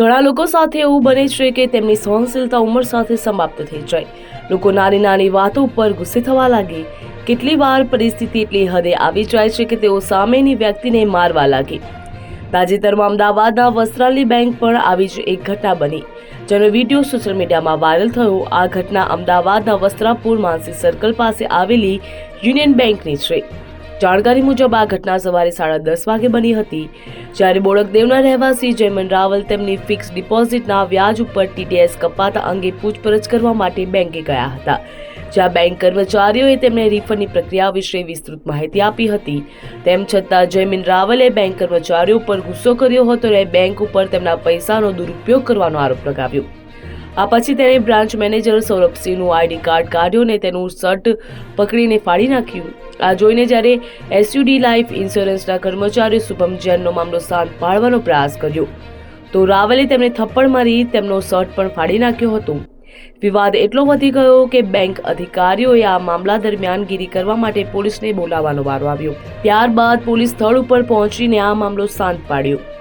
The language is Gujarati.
ઘણા લોકો સાથે એવું બને છે કે તેમની સહનશીલતા ઉંમર સાથે સમાપ્ત થઈ જાય. લોકો નાની નાની વાતો ઉપર ગુસ્સે થવા લાગે. કેટલી વાર પરિસ્થિતિ એટલી હદે આવી જાય છે કે તેઓ સામેની વ્યક્તિને મારવા લાગે. તાજેતરમાં અમદાવાદના વસ્ત્રાલી બેંક પણ આવી જ એક ઘટના બની. જેનો વીડિયો સોશિયલ મીડિયામાં વાયરલ થયો. આ ઘટના અમદાવાદના વસ્ત્રાપુર માનસી સર્કલ પાસે આવેલી યુનિયન બેંકની છે. જાણકારી મુજબ આ ઘટના સવારે સાડા દસ વાગે બની હતી. જ્યારે બોડકદેવના રહેવાસી જયમન રાવલ તેમની ફિક્સ ડિપોઝિટના વ્યાજ ઉપર ટીડીએસ કપાતા અંગે પૂછપરછ કરવા માટે બેંકે ગયા હતા. જ્યાં બેંક કર્મચારીઓએ તેમને રિફંડની પ્રક્રિયા વિશે વિસ્તૃત માહિતી આપી હતી. તેમ છતાં જયમીન રાવલે બેંક કર્મચારીઓ ઉપર ગુસ્સો કર્યો હતો અને બેંક ઉપર તેમના પૈસાનો દુરુપયોગ કરવાનો આરોપ લગાવ્યો. આ પછી તેણે બ્રાન્ચ મેનેજર સૌરભસિંહનું આઈડી કાર્ડ કાઢ્યું અને તેનું શર્ટ પકડીને ફાડી નાખ્યું. આ જોઈને જ્યારે એસયુડી લાઈફ ઇન્સ્યોરન્સના કર્મચારીઓ શુભમ જૈનનો મામલો શાંત પાડવાનો પ્રયાસ કર્યો, તો રાવલે તેમને થપ્પડ મારી તેમનો શર્ટ પણ ફાડી નાખ્યો હતો. વિવાદ એટલો વધી ગયો કે બેંક અધિકારીઓએ આ મામલા દરમિયાન ગીરી કરવા માટે પોલીસને બોલાવવાનો વારો આવ્યો. ત્યારબાદ પોલીસ સ્થળ ઉપર પહોંચીને આ મામલો શાંત પાડ્યો.